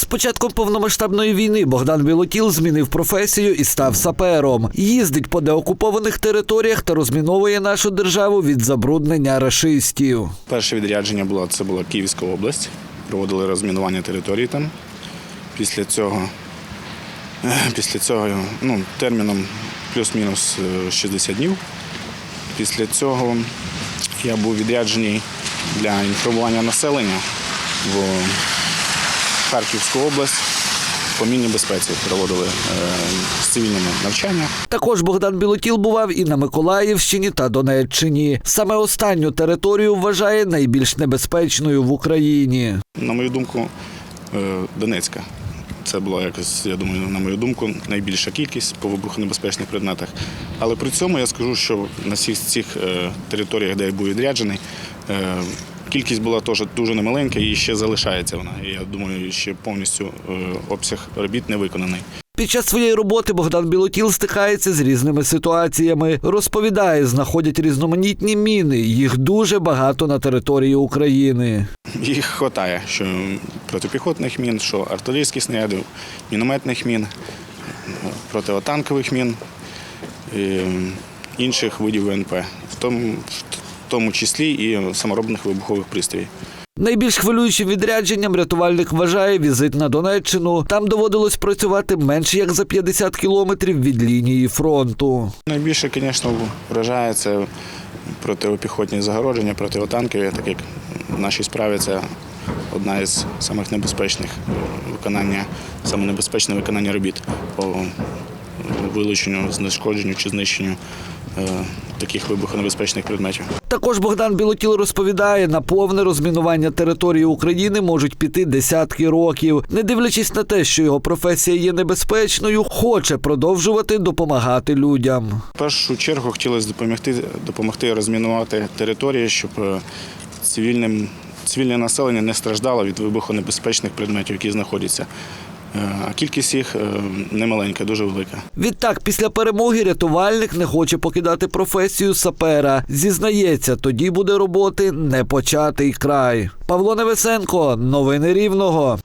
З початком повномасштабної війни Богдан Білотіл змінив професію і став сапером. Їздить по деокупованих територіях та розміновує нашу державу від забруднення рашистів. Перше відрядження було це була Київська область. Проводили розмінування території там. Після цього, е, після цього ну, терміном плюс-мінус е, 60 днів. Після цього я був відряджений для інформування населення в Харківську область. По мінній безпеці проводили е, з цивільними навчання. Також Богдан Білотіл бував і на Миколаївщині та Донеччині. Саме останню територію вважає найбільш небезпечною в Україні. На мою думку, е, Донецька. Це була якось, я думаю, на мою думку, найбільша кількість по вибухонебезпечних предметах. Але при цьому я скажу, що на всіх цих е, територіях, де я був відряджений, кількість була теж дуже немаленька і ще залишається вона. Я думаю, ще повністю е, обсяг робіт не виконаний. Під час своєї роботи Богдан Білотіл стикається з різними ситуаціями. Розповідає, знаходять різноманітні міни. Їх дуже багато на території України. Їх вистачає, що протипіхотних мін, що артилерійських снарядів, мінометних мін, противотанкових мін і інших видів ВНП, в тому, тому числі і саморобних вибухових пристроїв. Найбільш хвилюючим відрядженням рятувальник вважає візит на Донеччину. Там доводилось працювати менш як за 50 кілометрів від лінії фронту. Найбільше, звісно, вражає це протипіхотні загородження, противотанкові, так як в нашій справі це одна із самих небезпечних виконання, саме небезпечне виконання робіт по вилученню, знешкодженню чи знищенню е, таких вибухонебезпечних предметів. Також Богдан Білотіл розповідає, на повне розмінування території України можуть піти десятки років. Не дивлячись на те, що його професія є небезпечною, хоче продовжувати допомагати людям. В першу чергу хотілося допомогти, допомогти розмінувати території, щоб е, цивільним, цивільне населення не страждало від вибухонебезпечних предметів, які знаходяться. Е, А кількість їх е, немаленька, дуже велика. Відтак, після перемоги рятувальник не хоче покидати професію сапера. Зізнається, тоді буде роботи не початий край. Павло Невесенко, новини Рівного.